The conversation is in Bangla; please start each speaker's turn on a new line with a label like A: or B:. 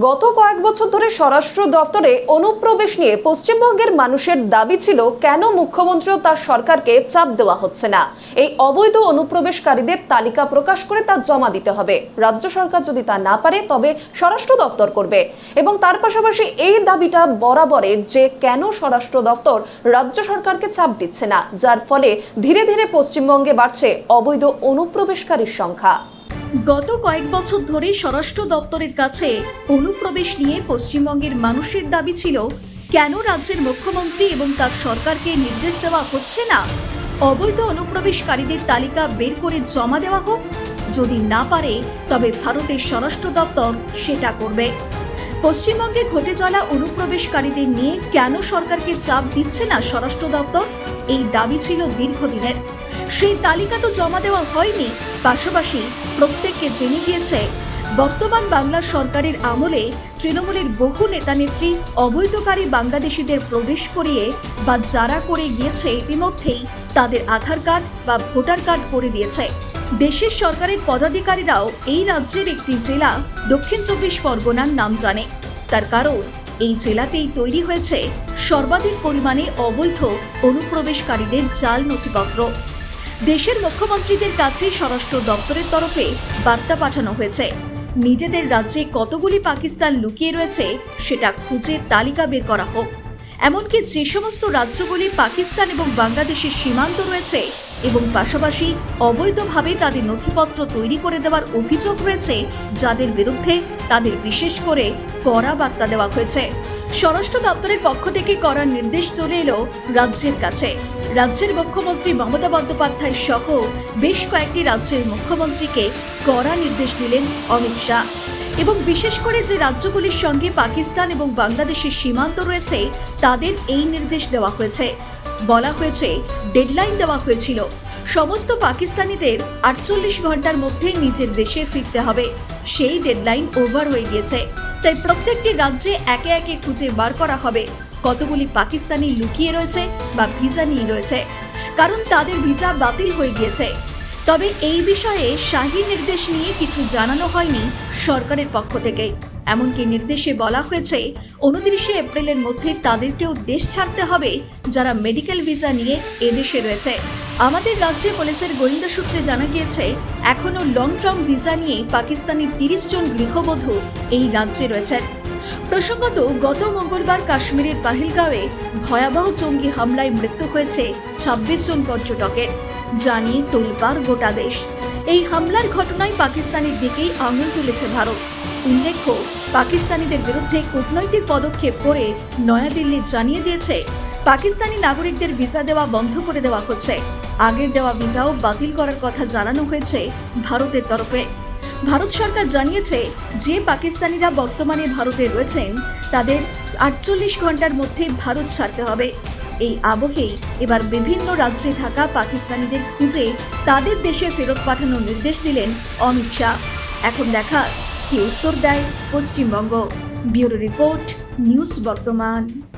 A: গত কয়েক বছর ধরে স্বরাষ্ট্র দফতরে অনুপ্রবেশ নিয়ে পশ্চিমবঙ্গের মানুষের দাবি ছিল, কেন মুখ্যমন্ত্রী তার সরকারকে চাপ দেওয়া হচ্ছে না? এই অবৈধ অনুপ্রবেশকারীদের তালিকা প্রকাশ করে তা জমা দিতে হবে। রাজ্য সরকার যদি তা না পারে, তবে স্বরাষ্ট্র দপ্তর করবে। এবং তার পাশাপাশি এই দাবিটা বরাবরের যে কেন স্বরাষ্ট্র দপ্তর রাজ্য সরকারকে চাপ দিচ্ছে না, যার ফলে ধীরে ধীরে পশ্চিমবঙ্গে বাড়ছে অবৈধ অনুপ্রবেশকারীর সংখ্যা।
B: গত কয়েক বছর ধরে স্বরাষ্ট্র দপ্তরের কাছে অনুপ্রবেশ নিয়ে পশ্চিমবঙ্গের মানুষের দাবি ছিল, কেন রাজ্যের মুখ্যমন্ত্রী এবং তার সরকারকে নির্দেশ দেওয়া হচ্ছে না? অবৈধ অনুপ্রবেশকারীদের তালিকা বের করে জমা দেওয়া হোক? যদি না পারে, তবে ভারতের স্বরাষ্ট্র দপ্তর সেটা করবে। পশ্চিমবঙ্গে ঘটে চলা অনুপ্রবেশকারীদের নিয়ে কেন সরকারকে চাপ দিচ্ছে না স্বরাষ্ট্র দপ্তর? এই দাবি ছিল দীর্ঘদিনের। সেই তালিকা তো জমা দেওয়া হয়নি। পাশাপাশি প্রত্যেককে জেনে গিয়েছে, বর্তমান বাংলা সরকারের আমলে তৃণমূলের বহু নেতানেত্রী অবৈধকারী বাংলাদেশিদের প্রবেশ করিয়ে বা যারা করে গিয়েছে ইতিমধ্যেই তাদের আধার কার্ড বা ভোটার কার্ড করে দিয়েছে। দেশের সরকারের পদাধিকারীরাও এই রাজ্যের একটি জেলা দক্ষিণ চব্বিশ পরগনার নাম জানে। তার কারণ, এই জেলাতেই তৈরি হয়েছে সর্বাধিক পরিমাণে অবৈধ অনুপ্রবেশকারীদের জাল নথিপত্র। দেশের মুখ্যমন্ত্রীদের কাছে স্বরাষ্ট্র দপ্তরের তরফে বার্তা পাঠানো হয়েছে। নিজেদের রাজ্যে কতগুলি পাকিস্তান লুকিয়ে রয়েছে, সেটা খুঁজে তালিকা বের করা হোক। এমনকি যে সমস্ত রাজ্যগুলি পাকিস্তান এবং বাংলাদেশের সীমান্ত রয়েছে এবং পাশাপাশি অবৈধভাবে তাদের নথিপত্র তৈরি করে দেওয়ার অভিযোগ রয়েছে, যাদের বিরুদ্ধে তাদের বিশেষ করে কড়া বার্তা দেওয়া হয়েছে। স্বরাষ্ট্র দপ্তরের পক্ষ থেকে করার নির্দেশ চলে এলো রাজ্যের কাছে। রাজ্যের মুখ্যমন্ত্রী মমতা বন্দ্যোপাধ্যায় সহ বেশ কয়েকটি রাজ্যের মুখ্যমন্ত্রীকে কড়া নির্দেশ দিলেন অমিত শাহ। এবং বিশেষ করে যে রাজ্যগুলির সঙ্গে পাকিস্তান এবং বাংলাদেশের সীমান্ত রয়েছে, তাদের এই নির্দেশ দেওয়া হয়েছে। বলা হয়েছে ডেডলাইন দেওয়া হয়েছিল। সমস্ত পাকিস্তানিদের আটচল্লিশ ঘণ্টার মধ্যে নিজের দেশে ফিরতে হবে। সেই ডেডলাইন ওভার হয়ে গিয়েছে। তাই প্রত্যেকটি রাজ্যে একে একে খুঁজে বার করা হবে। কতগুলি পাকিস্তানি লুকিয়ে রয়েছে বা ভিসা নিয়ে রয়েছে? কারণ তাদের ভিসা বাতিল হয়ে গিয়েছে। তবে এই বিষয়ে শাহী নির্দেশ নিয়ে কিছু জানানো হয়নি সরকারের পক্ষ থেকে। এমনকি নির্দেশে বলা হয়েছে, উনত্রিশে এপ্রিলের মধ্যে তাদেরকেও দেশ ছাড়তে হবে যারা মেডিকেল ভিসা নিয়ে এদেশে রয়েছে। আমাদের রাজ্যে পুলিশের গোয়েন্দা সূত্রে জানা গিয়েছে এখনও লং টার্ম ভিসা নিয়ে পাকিস্তানি তিরিশ জন গৃহবধূ এই রাজ্যে রয়েছেন প্রসঙ্গত, গত মঙ্গলবার কাশ্মীরের পাহিলগাঁওয়ে ভয়াবহ জঙ্গি হামলায় মৃত্যু হয়েছে ছাব্বিশ জন পর্যটকের, জানিয়ে তোলপাড় গোটা দেশ। এই হামলার ঘটনায় পাকিস্তানের দিকেই আঙুল তুলেছে ভারত। উল্লেখ্য, পাকিস্তানিদের বিরুদ্ধে কূটনৈতিক পদক্ষেপ করে নয়াদিল্লি জানিয়ে দিয়েছে, পাকিস্তানি নাগরিকদের ভিসা দেওয়া বন্ধ করে দেওয়া হচ্ছে। আগের দেওয়া ভিসাও বাতিল করার কথা জানানো হয়েছে ভারতের তরফে। ভারত সরকার জানিয়েছে, যে পাকিস্তানিরা বর্তমানে ভারতে রয়েছেন, তাদের আটচল্লিশ ঘণ্টার মধ্যে ভারত ছাড়তে হবে। এই আবহেই এবার বিভিন্ন রাজ্যে থাকা পাকিস্তানিদের খুঁজে তাদের দেশে ফেরত পাঠানোর নির্দেশ দিলেন অমিত শাহ। এখন দেখা কি উত্তর দেয় পশ্চিমবঙ্গ। ব্যুরো রিপোর্ট, নিউজ বর্তমান।